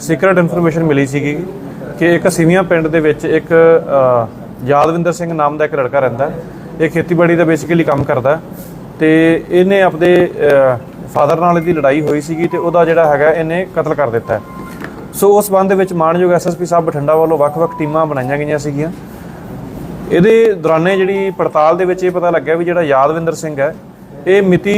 Secret information ਮਿਲੀ ਸੀਗੀ ਕਿ ਇੱਕ ਸਿਵੀਆਂ ਪਿੰਡ ਦੇ ਵਿੱਚ ਇੱਕ ਯਾਦਵਿੰਦਰ ਸਿੰਘ ਨਾਮ ਦਾ ਇੱਕ ਲੜਕਾ ਰਹਿੰਦਾ ਇਹ ਖੇਤੀਬਾੜੀ ਦਾ ਬੇਸਿਕਲੀ ਕੰਮ ਕਰਦਾ ਤੇ ਇਹਨੇ ਆਪਣੇ ਫਾਦਰ ਨਾਲ ਇਹਦੀ ਲੜਾਈ ਹੋਈ ਸੀਗੀ ਤੇ ਉਹਦਾ ਜਿਹੜਾ ਹੈਗਾ ਇਹਨੇ ਕਤਲ ਕਰ ਦਿੱਤਾ ਸੋ ਉਸ ਸੰਬੰਧ ਦੇ ਵਿੱਚ ਮਾਨਯੋਗ ਐਸਐਸਪੀ ਸਾਹਿਬ ਬਠਿੰਡਾ ਵੱਲੋਂ ਵੱਖ-ਵੱਖ ਟੀਮਾਂ ਬਣਾਈਆਂ ਗਈਆਂ ਸੀਗੀਆਂ। ਇਹਦੇ ਦੌਰਾਨੇ ਜਿਹੜੀ ਪੜਤਾਲ ਦੇ ਵਿੱਚ ਇਹ ਪਤਾ ਲੱਗਿਆ ਵੀ ਜਿਹੜਾ ਯਾਦਵਿੰਦਰ ਸਿੰਘ ਹੈ ਇਹ ਮਿਤੀ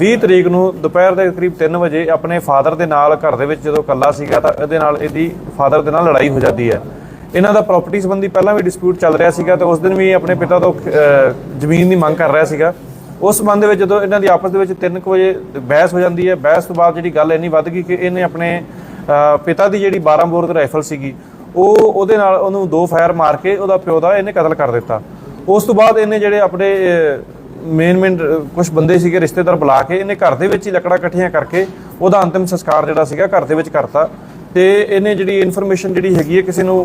20 ਤਰੀਕ ਨੂੰ ਦੁਪਹਿਰ ਦੇ ਕਰੀਬ 3 ਵਜੇ ਆਪਣੇ ਫਾਦਰ ਦੇ ਨਾਲ ਘਰ ਦੇ ਵਿੱਚ ਜਦੋਂ ਇਕੱਲਾ ਸੀਗਾ ਤਾਂ ਇਹਦੇ ਨਾਲ ਇਹਦੀ ਫਾਦਰ ਦੇ ਨਾਲ ਲੜਾਈ ਹੋ ਜਾਂਦੀ ਹੈ। ਇਹਨਾਂ ਦਾ ਪ੍ਰਾਪਰਟੀ ਸੰਬੰਧੀ ਪਹਿਲਾਂ ਵੀ ਡਿਸਪਿਊਟ ਚੱਲ ਰਿਹਾ ਸੀਗਾ ਤੇ ਉਸ ਦਿਨ ਵੀ ਆਪਣੇ ਪਿਤਾ ਤੋਂ ਜ਼ਮੀਨ ਦੀ ਮੰਗ ਕਰ ਰਿਹਾ ਸੀਗਾ। ਉਸ ਸੰਬੰਧ ਦੇ ਵਿੱਚ ਜਦੋਂ ਇਹਨਾਂ ਦੀ ਆਪਸ ਦੇ ਵਿੱਚ 3 ਵਜੇ ਬਹਿਸ ਹੋ ਜਾਂਦੀ ਹੈ ਬਹਿਸ ਤੋਂ ਬਾਅਦ ਜਿਹੜੀ ਗੱਲ ਇੰਨੀ ਵੱਧ ਗਈ ਕਿ ਇਹਨੇ ਆਪਣੇ ਅਹ, ਪਿਤਾ ਦੀ ਜਿਹੜੀ 12 ਬੋਰ ਦੀ ਰਾਈਫਲ ਸੀਗੀ ਉਹ ਉਹਦੇ ਨਾਲ ਉਹਨੂੰ ਦੋ ਫਾਇਰ ਮਾਰ ਕੇ ਉਹਦਾ ਪਿਓ ਦਾ ਇਹਨੇ ਕਤਲ ਕਰ ਦਿੱਤਾ। ਉਸ ਤੋਂ ਬਾਅਦ ਇਹਨੇ ਜਿਹੜੇ ਆਪਣੇ ਮੇਨ ਮੇਨ ਕੁਝ ਬੰਦੇ ਸੀਗੇ ਰਿਸ਼ਤੇਦਾਰ ਬੁਲਾ ਕੇ, ਇਹਨੇ ਘਰ ਦੇ ਵਿੱਚ ਹੀ ਲੱਕੜਾਂ ਇਕੱਠੀਆਂ ਕਰਕੇ ਉਹਦਾ ਅੰਤਿਮ ਸੰਸਕਾਰ ਜਿਹੜਾ ਸੀਗਾ ਘਰ ਦੇ ਵਿੱਚ ਕਰਤਾ। ਤੇ ਇਹਨੇ ਜਿਹੜੀ ਇਨਫੋਰਮੇਸ਼ਨ ਜਿਹੜੀ ਹੈਗੀ ਹੈ, ਕਿਸੇ ਨੂੰ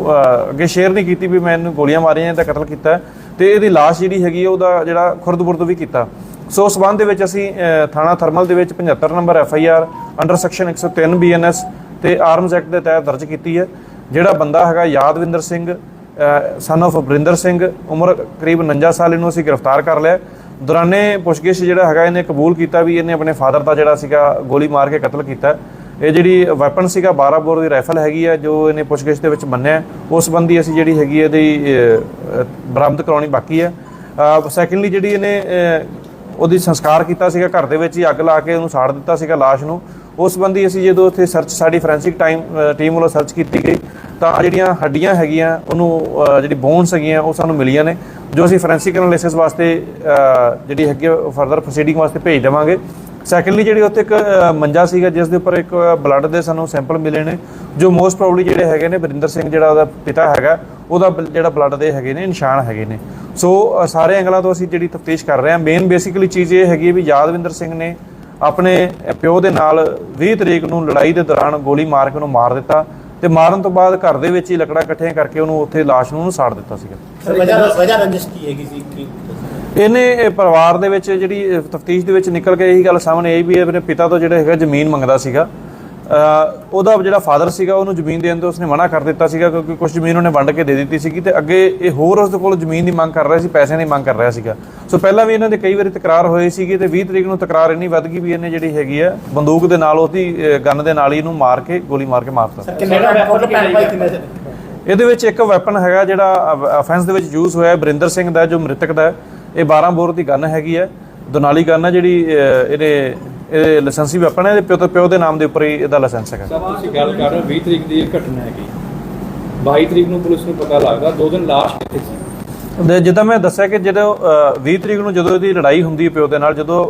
ਅੱਗੇ ਸ਼ੇਅਰ ਨਹੀਂ ਕੀਤੀ ਵੀ ਮੈਂ ਇਹਨੂੰ ਗੋਲੀਆਂ ਮਾਰੀਆਂ, ਇਹਦਾ ਕਤਲ ਕੀਤਾ। ਹੈ ਤੇ ਇਹਦੀ ਲਾਸ਼ ਜਿਹੜੀ ਹੈਗੀ ਹੈ, ਉਹਦਾ ਜਿਹੜਾ ਖੁਰਦ-ਬੁਰਦ ਵੀ ਕੀਤਾ। ਸੋ ਉਸ ਸੰਬੰਧ ਦੇ ਵਿੱਚ ਅਸੀਂ ਥਾਣਾ ਥਰਮਲ ਦੇ ਵਿੱਚ 75 number F I R under section 103 B N S ਤੇ ਆਰਮਸ ਐਕਟ ਦੇ ਤਹਿਤ ਦਰਜ ਕੀਤੀ ਹੈ। ਜਿਹੜਾ ਬੰਦਾ ਹੈਗਾ ਯਾਦਵਿੰਦਰ ਸਿੰਘ ਸਨ of ਬਰਿੰਦਰ ਸਿੰਘ, ਉਮਰ ਕਰੀਬ 49 ਸਾਲ, ਇਹਨੂੰ ਅਸੀਂ ਗ੍ਰਿਫਤਾਰ ਕਰ ਲਿਆ। ਦੌਰਾਨੇ ਪੁੱਛਗਿੱਛ ਜਿਹੜਾ ਹੈਗਾ, ਇਹਨੇ ਕਬੂਲ ਕੀਤਾ ਵੀ ਇਹਨੇ ਆਪਣੇ ਫਾਦਰ ਦਾ ਜਿਹੜਾ ਸੀਗਾ, ਗੋਲੀ ਮਾਰ ਕੇ ਕਤਲ ਕੀਤਾ। ਇਹ ਜਿਹੜੀ ਵੈਪਨ ਸੀਗਾ 12 ਬੋਰ ਦੀ ਰਾਈਫਲ ਹੈਗੀ ਹੈ ਜੋ ਇਹਨੇ ਪੁੱਛਗਿੱਛ ਦੇ ਵਿੱਚ ਮੰਨਿਆ। ਉਸ ਸੰਬੰਧੀ ਅਸੀਂ ਜਿਹੜੀ ਹੈਗੀ ਇਹਦੀ ਬਰਾਮਦ ਕਰਾਉਣੀ ਬਾਕੀ ਹੈ ਸੈਕੰਡਲੀ ਜਿਹੜੀ ਇਹਨੇ ਉਹਦੀ ਸੰਸਕਾਰ ਕੀਤਾ ਸੀਗਾ, ਘਰ ਦੇ ਵਿੱਚ ਹੀ ਅੱਗ ਲਾ ਕੇ ਉਹਨੂੰ ਸਾੜ ਦਿੱਤਾ ਸੀਗਾ ਲਾਸ਼ ਨੂੰ। ਉਸ ਸੰਬੰਧੀ ਅਸੀਂ ਜਦੋਂ ਉੱਥੇ ਸਰਚ ਸਾਡੀ ਫੋਰੈਂਸਿਕ ਟਾਈਮ ਟੀਮ ਵੱਲੋਂ ਸਰਚ ਕੀਤੀ ਗਈ, ਤਾਂ ਜਿਹੜੀਆਂ ਹੱਡੀਆਂ ਹੈਗੀਆਂ, ਉਹਨੂੰ ਜਿਹੜੀ ਬੋਨਸ ਹੈਗੀਆਂ, ਉਹ ਸਾਨੂੰ ਮਿਲੀਆਂ ਨੇ। ਜੋ ਅਸੀਂ ਫੋਰੈਂਸਿਕ ਐਨਾਲਿਸਿਸ ਵਾਸਤੇ ਜਿਹੜੀ ਹੈਗੀ ਫਰਦਰ ਪ੍ਰੋਸੀਡਿੰਗ ਵਾਸਤੇ ਭੇਜ ਦੇਵਾਂਗੇ। ਸੈਕੰਡਲੀ ਜਿਹੜੀ ਉੱਥੇ ਇੱਕ ਮੰਜਾ ਸੀਗਾ, ਜਿਸ ਦੇ ਉੱਪਰ ਇੱਕ ਬਲੱਡ ਦੇ ਸਾਨੂੰ ਸੈਂਪਲ ਮਿਲੇ ਨੇ, ਜੋ ਮੋਸਟ ਪ੍ਰੋਬਬਲੀ ਜਿਹੜੇ ਹੈਗੇ ਨੇ ਬਰਿੰਦਰ ਸਿੰਘ ਜਿਹੜਾ ਉਹਦਾ ਪਿਤਾ ਹੈਗਾ, ਉਹਦਾ ਜਿਹੜਾ ਬਲੱਡ ਦੇ ਹੈਗੇ ਨੇ, ਨਿਸ਼ਾਨ ਹੈਗੇ ਨੇ। ਸੋ ਸਾਰੇ ਐਂਗਲਾਂ ਤੋਂ ਅਸੀਂ ਜਿਹੜੀ ਤਫਤੀਸ਼ ਕਰ ਰਹੇ ਹਾਂ। ਮੇਨ ਬੇਸਿਕਲੀ ਚੀਜ਼ ਇਹ ਹੈਗੀ ਹੈ ਵੀ ਯਾਦਵਿੰਦਰ ਸਿੰਘ ਨੇ ਆਪਣੇ ਪਿਓ ਦੇ ਨਾਲ 20 ਤਰੀਕ ਨੂੰ ਲੜਾਈ ਦੇ ਦੌਰਾਨ ਗੋਲੀ ਮਾਰ ਕੇ ਉਹਨੂੰ ਮਾਰ ਦਿੱਤਾ। ਤੇ ਮਾਰਨ ਤੋਂ ਬਾਅਦ ਘਰ ਦੇ ਵਿੱਚ ਹੀ ਲੱਕੜਾਂ ਇਕੱਠੀਆਂ ਕਰਕੇ ਉਹਨੂੰ ਉੱਥੇ ਲਾਸ਼ ਨੂੰ ਸਾੜ ਦਿੱਤਾ ਸੀਗਾ। ਸਰ ਵਜ੍ਹਾ ਵਜ੍ਹਾ ਰੰਜਿਸ਼ ਕੀ ਹੈਗੀ ਸੀ? ਕੀ ਇਹਨੇ ਇਹ ਪਰਿਵਾਰ ਦੇ ਵਿੱਚ ਜਿਹੜੀ ਤਫਤੀਸ਼ ਦੇ ਵਿੱਚ ਨਿਕਲ ਕੇ ਇਹੀ ਗੱਲ ਸਾਹਮਣੇ ਆਈ ਵੀ ਇਹ ਆਪਣੇ ਪਿਤਾ ਤੋਂ ਜਿਹੜਾ ਹੈਗਾ ਜ਼ਮੀਨ ਮੰਗਦਾ ਸੀਗਾ। ਉਹਦਾ ਜਿਹੜਾ ਫਾਦਰ ਸੀਗਾ ਉਹਨੂੰ ਜ਼ਮੀਨ ਦੇਣ ਤੋਂ ਉਸਨੇ ਮਨਾ ਕਰ ਦਿੱਤਾ ਸੀਗਾ ਕਿਉਂਕਿ ਕੁਝ ਜ਼ਮੀਨ ਉਹਨੇ ਵੰਡ ਕੇ ਦੇ ਦਿੱਤੀ ਸੀਗੀ ਤੇ ਅੱਗੇ ਇਹ ਹੋਰ ਉਸ ਦੇ ਕੋਲ ਜ਼ਮੀਨ ਦੀ ਮੰਗ ਕਰ ਰਿਹਾ ਸੀ ਪੈਸਿਆਂ ਦੀ ਮੰਗ ਕਰ ਰਿਹਾ ਸੀਗਾ। ਸੋ ਪਹਿਲਾਂ ਵੀ ਇਹਨਾਂ ਦੇ ਕਈ ਵਾਰੀ ਤਕਰਾਰ ਹੋਏ ਸੀਗੇ ਤੇ 20 ਤਰੀਕ ਨੂੰ ਤਕਰਾਰ ਇੰਨੀ ਵੱਧ ਗਈ ਵੀ ਇਹਨੇ ਜਿਹੜੀ ਹੈਗੀ ਆ ਬੰਦੂਕ ਦੇ ਨਾਲ ਉਹਦੀ ਗਨ ਦੇ ਨਾਲ ਹੀ ਇਹਨੂੰ ਮਾਰ ਕੇ ਗੋਲੀ ਮਾਰ ਕੇ ਮਾਰਤਾ ਇਹਦੇ ਵਿੱਚ ਇੱਕ ਵੈਪਨ ਹੈਗਾ ਜਿਹੜਾ ਅਫੈਂਸ ਦੇ ਵਿੱਚ ਯੂਜ਼ ਹੋਇਆ ਹੈ ਬਰਿੰਦਰ ਸਿੰਘ ਦਾ ਜੋ ਮ੍ਰਿਤਕ ਦਾ। ਇਹ 12 ਬੋਰ ਦੀ ਗਨ ਹੈਗੀ ਹੈ। ਦੋਨਾਲੀ ਗਨ ਹੈ ਜਿਹੜੀ ਇਹਦੇ ਇਹ ਲਾਇਸੈਂਸੀ ਵੈਪਨ ਹੈ ਇਹਦੇ ਪਿਓ ਤੋਂ ਪਿਓ ਦੇ ਨਾਮ ਦੇ ਉੱਪਰ ਹੀ ਇਹਦਾ ਲਾਇਸੈਂਸ ਹੈਗਾ। ਸਰ ਤੁਸੀਂ ਗੱਲ ਕਰ ਰਹੇ ਹੋ 20 ਤਰੀਕ ਦੀ ਇਹ ਘਟਨਾ ਹੈਗੀ। 22 ਤਰੀਕ ਨੂੰ ਪੁਲਿਸ ਨੂੰ ਪਤਾ ਲੱਗਦਾ ਦੋ ਦਿਨ ਲਾਸ਼ ਕਿੱਥੇ ਸੀ? ਤੇ ਜਿੱਦਾਂ ਮੈਂ ਦੱਸਿਆ ਕਿ ਜਦੋਂ ਅਹ, 20 ਤਰੀਕ ਨੂੰ ਜਦੋਂ ਇਹਦੀ ਲੜਾਈ ਹੁੰਦੀ ਹੈ ਪਿਓ ਦੇ ਨਾਲ ਜਦੋਂ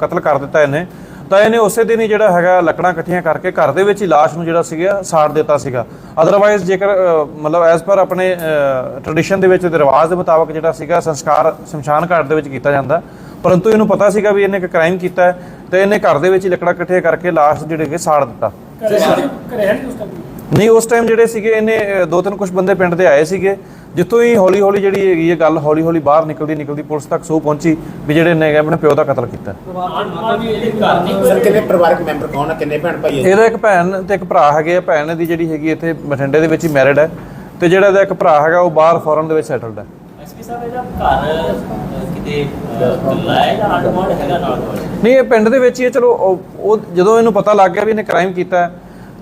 ਕਤਲ ਕਰ ਦਿੱਤਾ ਇਹਨੇ ਤਾਂ ਇਹਨੇ ਉਸੇ ਦਿਨ ਹੀ ਜਿਹੜਾ ਹੈਗਾ ਲੱਕੜਾਂ ਇਕੱਠੀਆਂ ਕਰਕੇ ਘਰ ਦੇ ਵਿੱਚ ਹੀ ਲਾਸ਼ ਨੂੰ ਜਿਹੜਾ ਸੀਗਾ ਸਾੜ ਦਿੱਤਾ ਸੀਗਾ। ਅਦਰਵਾਈਜ਼ ਜੇਕਰ ਮਤਲਬ ਐਸ ਪਰ ਆਪਣੇ ਟ੍ਰੈਡੀਸ਼ਨ ਦੇ ਵਿੱਚ ਤੇ ਰਿਵਾਜ ਦੇ ਮੁਤਾਬਕ ਜਿਹੜਾ ਸੀਗਾ ਸੰਸਕਾਰ ਸ਼ਮਸ਼ਾਨ ਘਾਟ ਦੇ ਵਿੱਚ ਕੀਤਾ ਜਾਂਦਾ। ਪਰੰਤੂ ਇਹਨੂੰ ਪਤਾ ਸੀਗਾ ਵੀ ਇਹਨੇ ਇੱਕ ਕ੍ਰਾਈਮ ਕੀਤਾ ਹੈ। ਤੇ ਇਹਨੇ ਘਰ ਦੇ ਵਿੱਚ ਲੱਕੜਾਂ ਇਕੱਠੀਆਂ ਕਰਕੇ ਲਾਸ਼ ਜਿਹੜੇ ਕਿ ਸਾੜ ਦਿੱਤਾ। ਨਹੀਂ ਉਸ ਟਾਈਮ ਜਿਹੜੇ ਸੀਗੇ ਇਹਨੇ ਦੋ ਤਿੰਨ ਕੁਝ ਬੰਦੇ ਪਿੰਡ ਦੇ ਆਏ ਸੀਗੇ। ਜਿੱਥੋਂ ਹੀ ਹੌਲੀ ਹੌਲੀ ਜਿਹੜੀ ਹੈਗੀ ਇਹ ਗੱਲ ਹੌਲੀ ਹੌਲੀ ਬਾਹਰ ਨਿਕਲਦੀ ਨਿਕਲਦੀ ਪੁਲਿਸ ਤੱਕ ਸੋ ਪਹੁੰਚੀ ਵੀ ਜਿਹੜੇ ਨੇ ਆਪਣੇ ਪਿਓ ਦਾ ਕਤਲ ਕੀਤਾ। ਸਰ ਕਿੰਨੇ ਪਰਿਵਾਰਕ ਮੈਂਬਰ ਕੌਣ ਹੈ ਕਿੰਨੇ ਭੈਣ ਭਾਈ ਇਹਦਾ ਇੱਕ ਭੈਣ ਤੇ ਇੱਕ ਭਰਾ ਹੈਗੇ ਆ। ਭੈਣ ਦੀ ਜਿਹੜੀ ਹੈਗੀ ਇੱਥੇ ਬਠਿੰਡੇ ਦੇ ਵਿੱਚ ਹੀ ਮੈਰਿਡ ਹੈ। ਤੇ ਜਿਹੜਾ ਇਹਦਾ ਇੱਕ ਭਰਾ ਹੈਗਾ ਉਹ ਬਾਹਰ ਫੋਰਨ ਦੇ ਵਿੱਚ ਸੈਟਲਡ ਹੈ। ਐਸਪੀ ਸਾਹਿਬ, ਇਹਦਾ ਘਰ ਕਿਤੇ ਦੁੱਲਾ ਜਾਂ ਆਂਡਮਾਨ ਹੈਗਾ ਨਾਲ ਨਹੀਂ, ਇਹ ਪਿੰਡ ਦੇ ਵਿੱਚ ਹੀ ਹੈ, ਚਲੋ, ਉਹ ਜਦੋਂ ਇਹਨੂੰ ਪਤਾ ਲੱਗ ਗਿਆ ਵੀ ਇਹਨੇ ਕ੍ਰਾਈਮ ਕੀਤਾ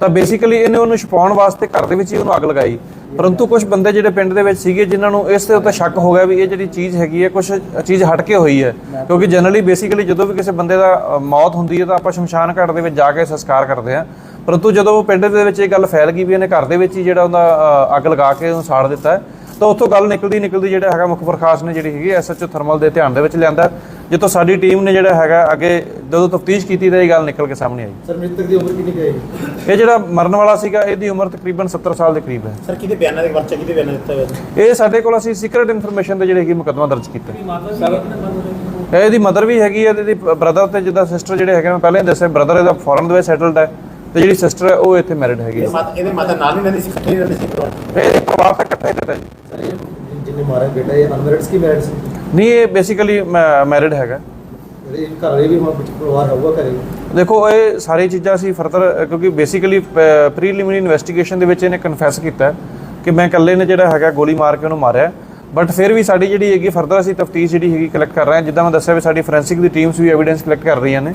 ਤਾਂ ਬੇਸਿਕਲੀ ਇਹਨੇ ਉਹਨੂੰ ਛੁਪਾਉਣ ਵਾਸਤੇ ਘਰ ਦੇ ਵਿੱਚ ਹੀ ਉਹਨੂੰ ਅੱਗ ਲਗਾਈ। ਪਰੰਤੂ ਕੁਝ ਬੰਦੇ ਜਿਹੜੇ ਪਿੰਡ ਦੇ ਵਿੱਚ ਸੀਗੇ, ਜਿਨ੍ਹਾਂ ਨੂੰ ਇਸ ਦੇ ਉੱਤੇ ਸ਼ੱਕ ਹੋ ਗਿਆ ਵੀ ਇਹ ਜਿਹੜੀ ਚੀਜ਼ ਹੈਗੀ ਹੈ ਕੁਝ ਚੀਜ਼ ਹਟ ਕੇ ਹੋਈ ਹੈ। ਕਿਉਂਕਿ ਜਨਰਲੀ ਬੇਸਿਕਲੀ ਜਦੋਂ ਵੀ ਕਿਸੇ ਬੰਦੇ ਦਾ ਮੌਤ ਹੁੰਦੀ ਹੈ, ਤਾਂ ਆਪਾਂ ਸ਼ਮਸ਼ਾਨ ਘਾਟ ਦੇ ਵਿੱਚ ਜਾ ਕੇ ਸੰਸਕਾਰ ਕਰਦੇ ਹਾਂ। ਪਰੰਤੂ ਜਦੋਂ ਉਹ ਪਿੰਡ ਦੇ ਵਿੱਚ ਇਹ ਗੱਲ ਫੈਲ ਗਈ ਵੀ ਇਹਨੇ ਘਰ ਦੇ ਵਿੱਚ ਹੀ ਜਿਹੜਾ ਉਹਦਾ ਅੱਗ ਲਗਾ ਕੇ ਉਹਨੂੰ ਸਾੜ ਦਿੱਤਾ ਤਾਂ ਉੱਥੋਂ ਗੱਲ ਨਿਕਲਦੀ ਨਿਕਲਦੀ ਜਿਹੜਾ ਹੈਗਾ ਮੁੱਖ ਪ੍ਰਕਾਸ਼ ਨੇ ਜਿਹੜੀ ਹੈਗੀ ਐਸਐਚਓ ਥਰਮਲ ਦੇ ਧਿਆਨ ਦੇ ਵਿੱਚ ਲਿਆਂਦਾ। ਜਿੱਥੋਂ ਸਾਡੀ ਟੀਮ ਨੇ ਜਿਹੜਾ ਹੈਗਾ ਅੱਗੇ ਜਦੋਂ ਤਫਤੀਸ਼ ਕੀਤੀ ਤਾਂ ਇਹ ਗੱਲ ਨਿਕਲ ਕੇ ਸਾਹਮਣੇ ਆਈ। ਸਰ ਮ੍ਰਿਤਕ ਦੀ ਉਮਰ ਕਿੰਨੀ ਕੁ ਹੈ ਇਹ? ਜਿਹੜਾ ਮਰਨ ਵਾਲਾ ਸੀਗਾ ਇਹਦੀ ਉਮਰ ਤਕਰੀਬਨ 70 ਸਾਲ ਦੇ ਕਰੀਬ ਹੈ। ਸਰ ਕਿਹਦੇ ਬਿਆਨਾਂ ਦੇ ਵਰਚਾ ਕਿਹਦੇ ਬਿਆਨਾਂ ਦਿੱਤਾ ਹੋਇਆ ਇਹ ਸਾਡੇ ਕੋਲ ਅਸੀਂ ਸੀਕ੍ਰੀਟ ਇਨਫੋਰਮੇਸ਼ਨ ਤੇ ਜਿਹੜੇ ਹੈਗੀ ਮੁਕੱਦਮਾ ਦਰਜ ਕੀਤਾ। ਇਹਦੀ ਮਦਰ ਵੀ ਹੈਗੀ ਹੈ ਤੇ ਇਹਦੀ ਬ੍ਰਦਰ ਤੇ ਜਿੱਦਾਂ ਸਿਸਟਰ ਜਿਹੜੇ ਹੈਗੇ ਮੈਂ ਪਹਿਲਾਂ ਹੀ ਦੱਸਿਆ ਬ੍ਰਦਰ ਇਹਦਾ ਫੋਰਨ ਦੇ ਵਿੱਚ ਸੈਟਲਡ ਹੈ ਤੇ ਜਿਹੜੀ ਸਿਸਟਰ ਹੈ ਉਹ ਇੱਥੇ ਮੈਰਿਡ ਹੈਗੀ ਇਹਦੇ ਹੈ ਮਾਤਾ ਇਹਦੇ ਮਾਤਾ ਨਾਲ ਨਹੀਂ ਰਹਿੰਦੀ ਸੀ ਇਕੱਠੇ ਰਹਿੰਦੇ ਸੀ ਪਰਿਵਾਰ ਇਹ ਪਰਿਵਾਰ ਤਾਂ ਇਕੱਠਾ ਹੀ ਰਹਿੰਦਾ ਜੀ। ਬੇਟਾ ਇਹ ਕੀ ਨਹੀਂ ਇਹ ਬੇਸਿਕਲੀ ਮੈਰਿਡ ਹੈਗਾ। ਇਹ ਘਰ ਵੀ ਪਰਿਵਾਰ ਘਰੇ? ਦੇਖੋ ਇਹ ਸਾਰੀ ਚੀਜ਼ਾਂ ਅਸੀਂ ਫਰਦਰ ਕਿਉਂਕਿ ਬੇਸਿਕਲੀ ਪ੍ਰੀਲਿਮਿਨਰੀ ਇਨਵੈਸਟੀਗੇਸ਼ਨ ਦੇ ਵਿੱਚ ਇਹਨੇ ਕਨਫੈਸ ਕੀਤਾ ਕਿ ਮੈਂ ਇਕੱਲੇ ਨੇ ਜਿਹੜਾ ਹੈਗਾ ਗੋਲੀ ਮਾਰ ਕੇ ਉਹਨੂੰ ਮਾਰਿਆ। ਬਟ ਫਿਰ ਵੀ ਸਾਡੀ ਜਿਹੜੀ ਹੈਗੀ ਫਰਦਰ ਅਸੀਂ ਤਫਤੀਸ਼ ਜਿਹੜੀ ਹੈਗੀ ਕਲੈਕਟ ਕਰ ਰਹੇ ਹਾਂ। ਜਿੱਦਾਂ ਮੈਂ ਦੱਸਿਆ ਵੀ ਸਾਡੀ ਫੋਰੈਂਸਿਕ ਦੀ ਟੀਮਸ ਵੀ ਐਵੀਡੈਂਸ ਕਲੈਕਟ ਕਰ ਰਹੀਆਂ ਨੇ।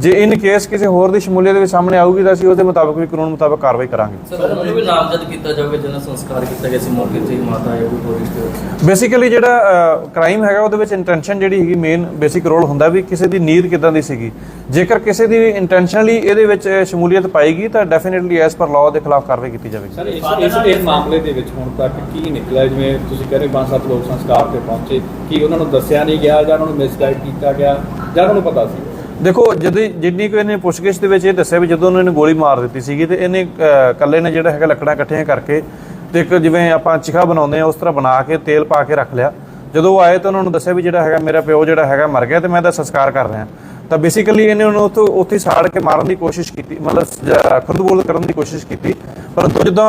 ਜੇ ਇਨ ਕੇਸ ਕਿਸੇ ਹੋਰ ਦੀ ਸ਼ਮੂਲੀਅਤ ਦੇ ਵਿੱਚ ਸਾਹਮਣੇ ਆਊਗੀ ਤਾਂ ਅਸੀਂ ਉਹਦੇ ਮੁਤਾਬਕ ਵੀ ਕਾਨੂੰਨ ਮੁਤਾਬਕ ਕਾਰਵਾਈ ਕਰਾਂਗੇ। ਸਰ ਉਹਨੂੰ ਵੀ ਨਾਮਜ਼ਦ ਕੀਤਾ ਜਾਵੇ ਜਿਹਨਾਂ ਸੰਸਕਾਰ ਕੀਤਾ ਗਿਆ ਸੀ ਮੌਕੇ ਤੇ ਹੀ ਮਾਤਾ ਜਾਂ ਕੋਈ ਟੂਰਿਸਟ ਬੇਸਿਕਲੀ ਜਿਹੜਾ ਕ੍ਰਾਈਮ ਹੈਗਾ ਉਹਦੇ ਵਿੱਚ ਇੰਟੈਂਸ਼ਨ ਜਿਹੜੀ ਹੈਗੀ ਮੇਨ ਬੇਸਿਕ ਰੋਲ ਹੁੰਦਾ ਵੀ ਕਿਸੇ ਦੀ ਨੀਡ ਕਿਦਾਂ ਦੀ ਸੀਗੀ। ਜੇਕਰ ਕਿਸੇ ਦੀ ਇੰਟੈਂਸ਼ਨਲੀ ਇਹਦੇ ਵਿੱਚ ਸ਼ਮੂਲੀਅਤ ਪਾਏਗੀ ਤਾਂ ਡੈਫੀਨਿਟਲੀ ਐਸ ਪਰ ਲਾਅ ਦੇ ਖਿਲਾਫ ਕਾਰਵਾਈ ਕੀਤੀ ਜਾਵੇਗੀ। ਸਰ ਇਸ ਇਸ ਇਸ ਮਾਮਲੇ ਦੇ ਵਿੱਚ ਹੁਣ ਤੱਕ ਕੀ ਨਿਕਲਿਆ? ਜਿਵੇਂ ਤੁਸੀਂ ਕਹਿੰਦੇ ਪੰਜ ਸੱਤ ਲੋਕ ਸੰਸਕਾਰ ਤੇ ਪਹੁੰਚੇ ਕੀ ਉਹਨਾਂ ਨੂੰ ਦੱਸਿਆ ਨਹੀਂ ਗਿਆ ਜਾਂ ਉਹਨਾਂ ਨੂੰ ਮਿਸਗਾਈਡ ਕੀਤਾ ਗਿਆ? ਜਾਂ ਉਹਨਾਂ ਨੂੰ ਪਤਾ ਸੀ? ਦੇਖੋ ਜਦੋਂ ਜਿੰਨੀ ਕੋ ਇਹਨੇ ਪੁੱਛਗਿੱਛ ਦੇ ਵਿੱਚ ਇਹ ਦੱਸਿਆ ਵੀ ਜਦੋਂ ਉਹਨੇ ਗੋਲੀ ਮਾਰ ਦਿੱਤੀ ਸੀਗੀ ਤੇ ਇਹਨੇ ਅਹ, ਇਕੱਲੇ ਨੇ ਜਿਹੜਾ ਹੈਗਾ ਲੱਕੜਾਂ ਇਕੱਠੀਆਂ ਕਰਕੇ ਤੇ ਇੱਕ ਜਿਵੇਂ ਆਪਾਂ ਚਿਖਾ ਬਣਾਉਂਦੇ ਆ ਉਸ ਤਰ੍ਹਾਂ ਬਣਾ ਕੇ ਤੇਲ ਪਾ ਕੇ ਰੱਖ ਲਿਆ। ਜਦੋਂ ਉਹ ਆਏ ਤਾਂ ਉਹਨਾਂ ਨੂੰ ਦੱਸਿਆ ਵੀ ਜਿਹੜਾ ਹੈਗਾ ਮੇਰਾ ਪਿਓ ਜਿਹੜਾ ਹੈਗਾ ਮਰ ਗਿਆ ਤੇ ਮੈਂ ਇਹਦਾ ਸੰਸਕਾਰ ਕਰ ਰਿਹਾ। ਤਾਂ ਬੇਸਿਕਲੀ ਇਹਨੇ ਉਹਨੂੰ ਉੱਥੋਂ ਉੱਥੇ ਸਾੜ ਕੇ ਮਾਰਨ ਦੀ ਕੋਸ਼ਿਸ਼ ਕੀਤੀ ਮਤਲਬ ਖੁਦਬੋਲ ਕਰਨ ਦੀ ਕੋਸ਼ਿਸ਼ ਕੀਤੀ। ਪਰੰਤੂ ਜਦੋਂ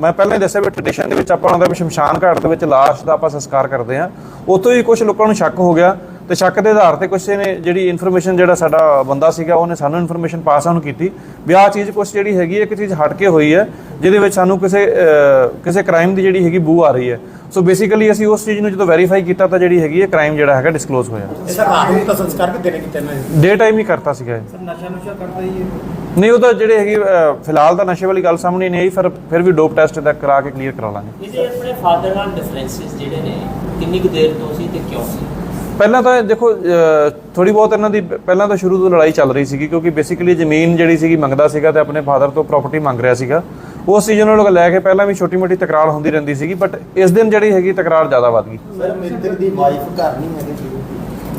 ਮੈਂ ਪਹਿਲਾਂ ਹੀ ਦੱਸਿਆ ਵੀ ਟ੍ਰੈਡੀਸ਼ਨ ਦੇ ਵਿੱਚ ਆਪਾਂ ਹੁੰਦਾ ਵੀ ਸ਼ਮਸ਼ਾਨ ਘਾਟ ਦੇ ਵਿੱਚ ਲਾਸ਼ ਦਾ ਆਪਾਂ ਸੰਸਕਾਰ ਕਰਦੇ ਆ ਉੱਥੋਂ ਹੀ ਕੁਝ ਲੋਕਾਂ ਨੂੰ ਸ਼ੱਕ ਹੋ ਗਿਆ ਤੇ ਸ਼ੱਕ ਦੇ ਆਧਾਰ ਤੇ ਕੁਛ ਨੇ ਜਿਹੜੀ ਇਨਫੋਰਮੇਸ਼ਨ ਜਿਹੜਾ ਸਾਡਾ ਬੰਦਾ ਸੀਗਾ ਉਹਨੇ ਸਾਨੂੰ ਇਨਫੋਰਮੇਸ਼ਨ ਪਾਸ ਆਨ ਕੀਤੀ। ਵੀ ਆਹ ਚੀਜ਼ ਕੁਛ ਜਿਹੜੀ ਹੈਗੀ ਹੈ ਇੱਕ ਚੀਜ਼ ਹਟ ਕੇ ਹੋਈ ਹੈ ਜਿਹਦੇ ਵਿੱਚ ਸਾਨੂੰ ਕਿਸੇ ਕਿਸੇ ਕ੍ਰਾਈਮ ਦੀ ਜਿਹੜੀ ਹੈਗੀ ਬੂ ਆ ਰਹੀ ਹੈ। ਸੋ ਬੇਸਿਕਲੀ ਅਸੀਂ ਉਸ ਚੀਜ਼ ਨੂੰ ਜਦੋਂ ਵੈਰੀਫਾਈ ਕੀਤਾ ਤਾਂ ਜਿਹੜੀ ਹੈਗੀ ਹੈ ਕ੍ਰਾਈਮ ਜਿਹੜਾ ਹੈਗਾ ਡਿਸਕਲੋਜ਼ ਹੋਇਆ। ਇਹ ਸਰ ਰਾਤ ਨੂੰ ਤਾਂ ਸੰਸਕਾਰ ਕਿਤੇ ਨੇ ਕਿਤੇ ਨਾ ਡੇ ਟਾਈਮ ਹੀ ਕਰਤਾ ਸੀਗਾ ਇਹ। ਨਸ਼ਾ ਨੁਸ਼ਾ ਕਰਦਾ ਹੀ ਨਹੀਂ ਉਹ ਤਾਂ ਜਿਹੜੇ ਹੈਗੀ ਫਿਲਹਾਲ ਤਾਂ ਨਸ਼ੇ ਵਾਲੀ ਗੱਲ ਸਾਹਮਣੇ ਨਹੀਂ ਆਈ ਫਿਰ ਫਿਰ ਵੀ ਡੋਪ ਟੈਸਟ ਦਾ ਕਰਾ ਕੇ ਕਲੀਅਰ ਕਰਾ ਲਾਂਗੇ। ਇਹਦੇ ਆਪਣੇ ਫਾਦਰ ਨਾਲ ਡਿਫਰੈਂਸਿਸ ਜਿਹੜੇ ਨੇ ਕਿੰਨੀ ਕੁ ਦੇਰ ਤੋਂ ਸੀ ਤੇ ਕਿਉਂ ਸੀ? ਪਹਿਲਾਂ ਤਾਂ ਦੇਖੋ ਥੋੜੀ ਬਹੁਤ ਇਹਨਾਂ ਦੀ ਪਹਿਲਾਂ ਤਾਂ ਸ਼ੁਰੂ ਤੋਂ ਲੜਾਈ ਚੱਲ ਰਹੀ ਸੀਗੀ ਕਿਉਂਕਿ ਬੇਸਿਕਲੀ ਜ਼ਮੀਨ ਜਿਹੜੀ ਸੀਗੀ ਮੰਗਦਾ ਸੀਗਾ ਤੇ ਆਪਣੇ ਫਾਦਰ ਤੋਂ ਪ੍ਰਾਪਰਟੀ ਮੰਗ ਰਿਹਾ ਸੀਗਾ। ਉਸ ਸੀਜ਼ਨ ਨੂੰ ਲੈ ਕੇ ਪਹਿਲਾਂ ਵੀ ਛੋਟੀ ਮੋਟੀ ਤਕਰਾਰ ਹੁੰਦੀ ਰਹਿੰਦੀ ਸੀਗੀ ਬਟ ਇਸ ਦਿਨ ਜਿਹੜੀ ਹੈਗੀ ਤਕਰਾਰ ਜ਼ਿਆਦਾ ਵੱਧ ਗਈ। ਸਰ ਮਿੱਤਰ ਦੀ ਵਾਈਫ ਘਰ ਨਹੀਂ ਹੈਗੀ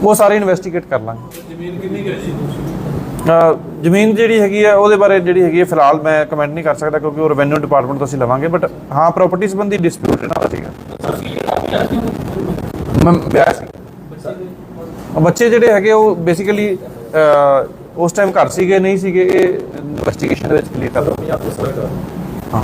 ਉਹ ਸਾਰੇ ਇਨਵੈਸਟੀਗੇਟ ਕਰ ਲਾਂਗੇ। ਜ਼ਮੀਨ ਕਿੰਨੀ ਹੈ ਜੀ? ਜ਼ਮੀਨ ਜਿਹੜੀ ਹੈਗੀ ਹੈ ਉਹਦੇ ਬਾਰੇ ਜਿਹੜੀ ਹੈਗੀ ਹੈ ਫਿਲਹਾਲ ਮੈਂ ਕਮੈਂਟ ਨਹੀਂ ਕਰ ਸਕਦਾ ਕਿਉਂਕਿ ਉਹ ਰੈਵਨਿਊ ਡਿਪਾਰਟਮੈਂਟ ਤੋਂ ਅਸੀਂ ਲਵਾਂਗੇ ਬਟ ਹਾਂ ਪ੍ਰਾਪਰਟੀ ਸੰਬੰਧੀ ਡਿਸਪਿਊਟ ਇਹਨਾਂ ਦਾ ਸੀਗਾ। ਮੈਂ ਵਿਆਹ ਸੀ ਉਹ ਬੱਚੇ ਜਿਹੜੇ ਹੈਗੇ ਉਹ ਬੇਸਿਕਲੀ ਉਸ ਟਾਈਮ ਘਰ ਸੀਗੇ ਨਹੀਂ ਸੀਗੇ ਇਹ ਇਨਵੈਸਟੀਗੇਸ਼ਨ ਦੇ ਵਿੱਚ ਕਲੀਅਰ ਕਰ ਦੋ ਹਾਂ।